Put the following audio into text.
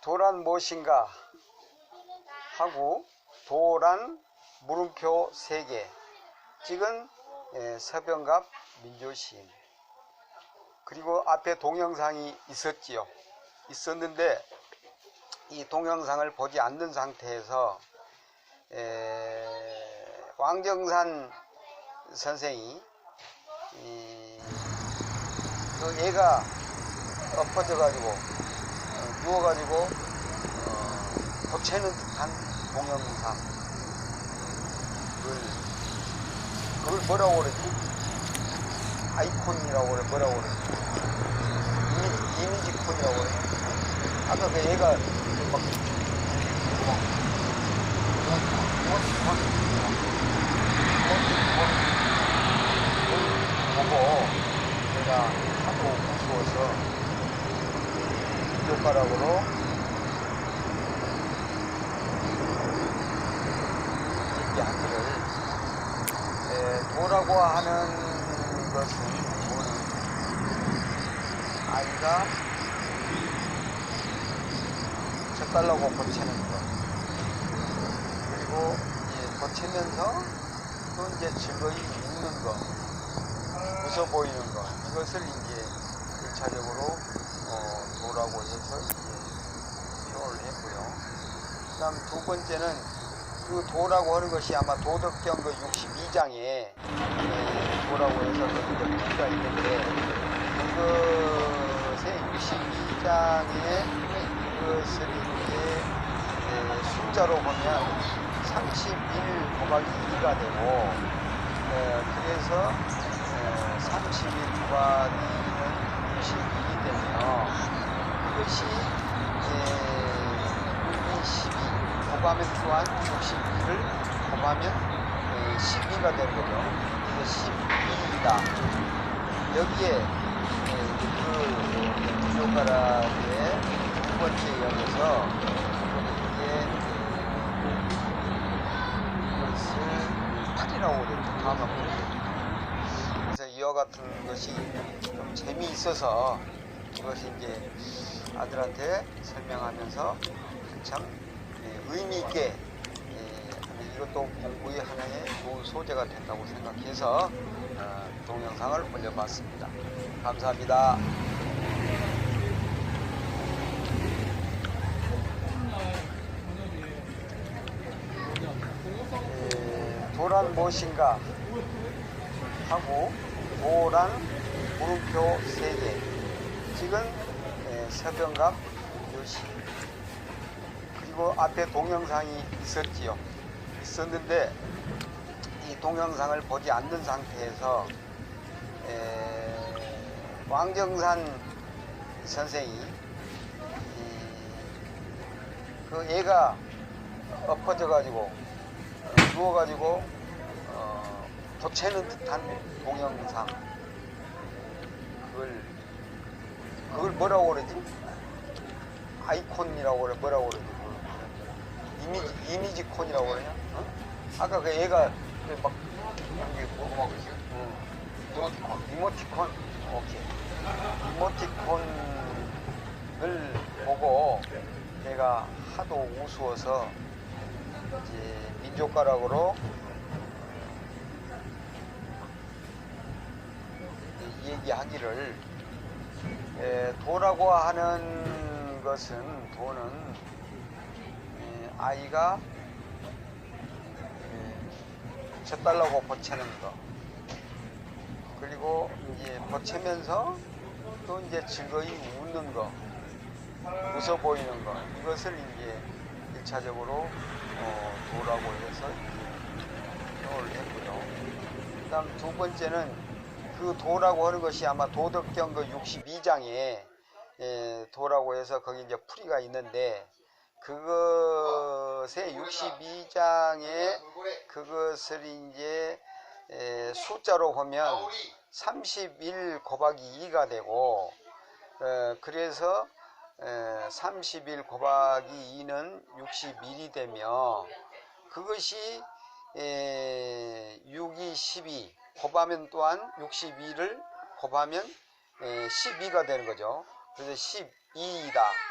도란 무엇인가? 하고 도란 물음표 3개. 찍은 예, 서병갑 민조시인. 그리고 앞에 동영상이 있었지요. 있었는데 이 동영상을 보지 않는 상태에서 에, 왕정산 선생이 이, 그 애가 엎어져 가지고 어, 누워 가지고 어, 고채는 듯한 동영상 그걸, 그걸 뭐라고 그러지? 아이콘이라고 그래 뭐라고 그러지? 이미지, 이미지 콘이라고 그래 아까 그 애가 막 보고 내가 하도 무서워서 젓가락으로. 얘기하기를. 에, 도라고 하는 것은 도는 아이가 젓달라고 고치는 것. 그리고 이제 고치면서 또 이제 즐거이 웃는 것 웃어 보이는 것 이것을 이제 1차적으로 어, 도라고 해서 이제 표현을 했고요. 그다음 두 번째는 그 도라고 하는 것이 아마 도덕경 그 62장에 도라고 해서 그 문제가 있는데 그것의 62장에 그것을 이제 에, 숫자로 보면 31 곱하기 2가 되고 에, 그래서 30일 곱하기 는 62이 되면 그것이 에, 12 곱하면 또한 62를 곱하면 12가 되는 거죠. 그래서 12이다. 여기에 에, 그 부조가락의 두 번째 역에서 이게 이것을 8이라고 그랬죠. 다음 한번 그래서 이와 같은 것이 좀 재미있어서 이것이 이제 아들한테 설명하면서 참 예, 의미 있게 예, 이것도 공부의 하나의 좋은 소재가 된다고 생각해서 어, 동영상을 올려봤습니다. 감사합니다. 예, 도란 무엇인가 하고 도란 물음표 3개. 찍은 예, 서병갑 요시 그리고 앞에 동영상이 있었지요. 있었는데 이 동영상을 보지 않는 상태에서 에, 왕정산 선생이 이, 그 애가 엎어져 가지고 누워 가지고 어, 도채는 듯한 동영상 그걸 그걸 뭐라고 그러지? 아이콘이라고 그래 뭐라고 그러지? 그 이미지 이미지 콘이라고 그러냐? 어? 아까 그 애가 그막 이게 뭐막 이모티콘 이모티콘 오케이 이모티콘을 보고 내가 하도 우스워서 이제 민족가락으로 얘기하기를 에, 도라고 하는 것은 도는 에, 아이가 에, 젖달라고 보채는 거 그리고 이제 보채면서 또 이제 즐거이 웃는 거 웃어 보이는 거 이것을 이제 일차적으로 어, 도라고 해서 표현을 했고요. 그 다음 두 번째는 그 도라고 하는 것이 아마 도덕경 그 62장에 예, 도라고 해서 거기 이제 풀이가 있는데 그것의 62장에 그것을 이제 에, 숫자로 보면 31 곱하기 2가 되고 에, 그래서 에, 31 곱하기 2는 61이 되며 그것이 에, 6이 12 곱하면 또한 62를 곱하면 에, 12가 되는 거죠. 그래서 12이다.